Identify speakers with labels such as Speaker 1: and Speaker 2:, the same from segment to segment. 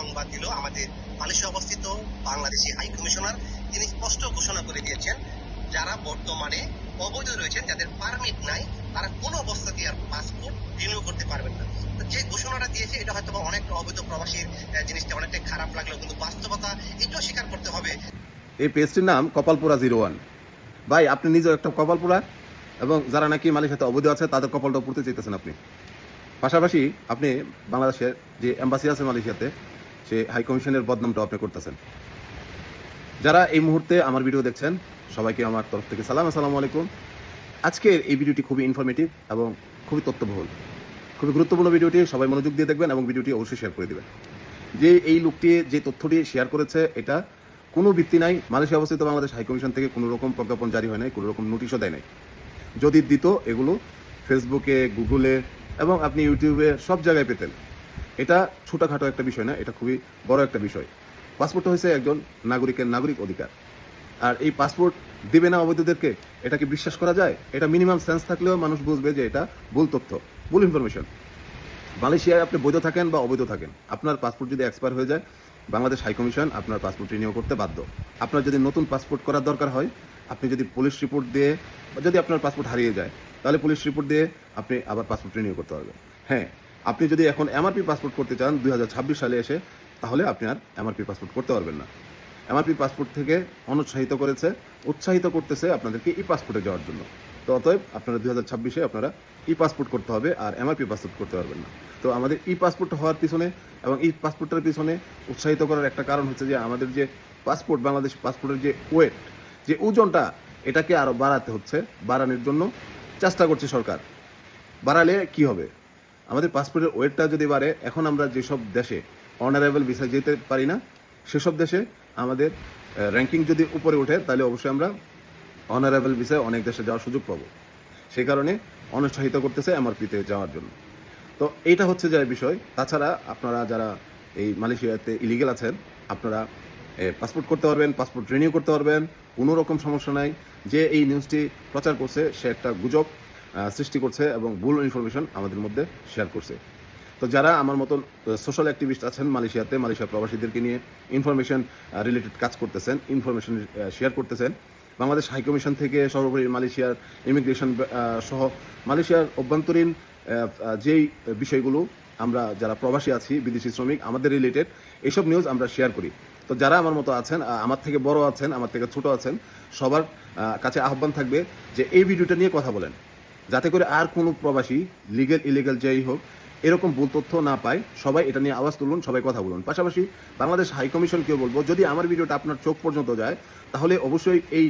Speaker 1: সংবাদ দিল, আমাদের মালয়েশিয়া অবস্থিত বাংলাদেশি হাই কমিশনার, তিনি স্পষ্ট ঘোষণা করে দিয়েছেন, যারা বর্তমানে অবৈধ রয়েছেন, যাদের পারমিট নাই, তারা কোনো অবস্থাতেই আর পাসপোর্ট রিনিউ করতে পারবেন না। যে ঘোষণাটা দিয়েছে, এটা হয়তো বা অনেক অবৈধ প্রবাসীর জিনিসটা অনেকটাই খারাপ লাগল, কিন্তু বাস্তবতা এটাও স্বীকার করতে হবে।
Speaker 2: এই পেজটির নাম কপালপুরা জিরো ওয়ান। ভাই, আপনি নিজেও একটা কপালপুরা, এবং যারা নাকি মালয়েশিয়াতে অবৈধ আছে, তাদের কপালটা পড়তে চাইতেছেন আপনি। পাশাপাশি আপনি বাংলাদেশের যে এম্বাসি আছে মালয়েশিয়াতে সে হাই কমিশনের বদনামটা আপনি করতেছেন। যারা এই মুহূর্তে আমার ভিডিও দেখছেন, সবাইকে আমার তরফ থেকে সালাম। আসসালামু আলাইকুম। আজকের এই ভিডিওটি খুবই ইনফরমেটিভ এবং খুবই তথ্যবহুল। খুবই গুরুত্বপূর্ণ ভিডিওটি সবাই মনোযোগ দিয়ে দেখবেন এবং ভিডিওটি অবশ্যই শেয়ার করে দেবেন। যে এই লোকটি যে তথ্যটি শেয়ার করেছে, এটা কোনো ভিত্তি নাই। মালয়েশিয়া অবস্থিত বাংলাদেশ হাইকমিশন থেকে কোনো রকম প্রজ্ঞাপন জারি হয় নাই, কোনো রকম নোটিশও দেয় নাই। যদি দিত, এগুলো ফেসবুকে গুগলে এবং আপনি ইউটিউবে সব জায়গায় পেতেন। এটা ছোটোখাটো একটা বিষয় না, এটা খুবই বড় একটা বিষয়। পাসপোর্টটা হয়েছে একজন নাগরিকের নাগরিক অধিকার। আর এই পাসপোর্ট দেবে না অবৈধদেরকে, এটা কি বিশ্বাস করা যায়? এটা মিনিমাম সেন্স থাকলেও মানুষ বুঝবে যে এটা ভুল তথ্য, ভুল ইনফরমেশন। মালয়েশিয়ায় আপনি বৈধ থাকেন বা অবৈধ থাকেন, আপনার পাসপোর্ট যদি এক্সপায়ার হয়ে যায়, বাংলাদেশ হাইকমিশন আপনার পাসপোর্ট রিনিউ করতে বাধ্য। আপনার যদি নতুন পাসপোর্ট করার দরকার হয়, আপনি যদি পুলিশ রিপোর্ট দিয়ে বা যদি আপনার পাসপোর্ট হারিয়ে যায়, তাহলে পুলিশ রিপোর্ট দিয়ে আপনি আবার পাসপোর্ট রিনিউ করতে পারবেন। হ্যাঁ আপনি যদি এখন এমআরপি পাসপোর্ট করতে চান দু হাজার ছাব্বিশ সালে এসে, তাহলে আপনি আর এমআরপি পাসপোর্ট করতে পারবেন না। এমআরপি পাসপোর্ট থেকে অনুৎসাহিত করেছে, উৎসাহিত করতেছে আপনাদেরকে ই পাসপোর্টে যাওয়ার জন্য। তো অতএব আপনারা দুই হাজার ছাব্বিশে আপনারা ই পাসপোর্ট করতে হবে আর এমআরপি পাসপোর্ট করতে পারবেন না। তো আমাদের ই পাসপোর্ট হওয়ার পিছনে এবং ই পাসপোর্টের পিছনে উৎসাহিত করার একটা কারণ হচ্ছে যে, আমাদের যে পাসপোর্ট বাংলাদেশ পাসপোর্টের যে ওয়েট যে ওজনটা, এটাকে আরও বাড়াতে হচ্ছে, বাড়ানোর জন্য চেষ্টা করছে সরকার। বাড়ালে কি হবে? আমাদের পাসপোর্টের ওয়েটটা যদি বাড়ে, এখন আমরা যেসব দেশে অনারেবল ভিসায় যেতে পারি না, সেসব দেশে আমাদের র্যাঙ্কিং যদি উপরে ওঠে, তাহলে অবশ্যই আমরা অনারেবল ভিসায় অনেক দেশে যাওয়ার সুযোগ পাবো। সেই কারণে অনুৎসাহিত করতেছে এমআরপিতে যাওয়ার জন্য। তো এইটা হচ্ছে যে বিষয়। তাছাড়া আপনারা যারা এই মালয়েশিয়াতে ইলিগেল আছেন, আপনারা পাসপোর্ট করতে পারবেন পাসপোর্ট রিনিউ করতে পারবেন, কোনো রকম সমস্যা নাই। যে এই নিউজটি প্রচার করছে, সে একটা গুজব। সৃষ্টি করছে এবং ভুল ইনফরমেশন আমাদের মধ্যে শেয়ার করছে। তো যারা আমার মতন সোশ্যাল অ্যাক্টিভিস্ট আছেন মালয়েশিয়াতে, মালয়েশিয়া প্রবাসীদেরকে নিয়ে ইনফরমেশন রিলেটেড কাজ করতেছেন ইনফরমেশন শেয়ার করতেছেন, বাংলাদেশ হাইকমিশন থেকে সর্বোপরি মালয়েশিয়ার ইমিগ্রেশন সহ মালয়েশিয়ার অভ্যন্তরীণ যেই বিষয়গুলো আমরা যারা প্রবাসী আছি, বিদেশি শ্রমিক, আমাদের রিলেটেড এইসব নিউজ আমরা শেয়ার করি। তো যারা আমার মতো আছেন আমার থেকে বড় আছেন, আমার থেকে ছোট আছেন, সবার কাছে আহ্বান থাকবে যে এই ভিডিওটা নিয়ে কথা বলেন। যাতে করে আর কোনো প্রবাসী লিগেল ইলিগেল যেই হোক, এরকম ভুল তথ্য না পায়। সবাই এটা নিয়ে আওয়াজ তুলুন, সবাই কথা বলুন। পাশাপাশি বাংলাদেশ হাই কমিশনকেও বলব, যদি আমার ভিডিওটা আপনার চোখ পর্যন্ত যায়, তাহলে অবশ্যই এই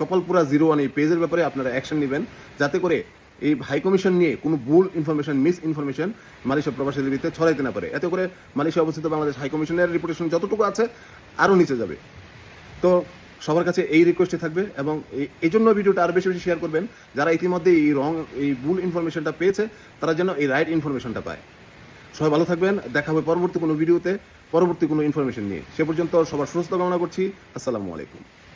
Speaker 2: কপালপুরা জিরো ওয়ান এই পেজের ব্যাপারে আপনারা অ্যাকশন নেবেন, যাতে করে এই হাই কমিশন নিয়ে কোনো ভুল ইনফরমেশন মিস ইনফরমেশন মালয়েশিয়া প্রবাসীদের ভিতরে ছড়াইতে না পারে। এতে করে মালয়েশিয়া অবস্থিত বাংলাদেশ হাই কমিশনের রিপুটেশন যতটুকু আছে, আরও নিচে যাবে। তো সবার কাছে এই রিকোয়েস্টে থাকবে এবং এই- জন্য ভিডিওটা আরও বেশি বেশি শেয়ার করবেন যারা ইতিমধ্যে এই রং এই ভুল ইনফরমেশনটা পেয়েছে, তারা যেন এই রাইট ইনফরমেশনটা পায়। সবাই ভালো থাকবেন, দেখা হবে পরবর্তী কোনো ভিডিওতে পরবর্তী কোনো ইনফরমেশন নিয়ে। সে পর্যন্ত সবার সুস্থ কামনা করছি। আসসালামু আলাইকুম।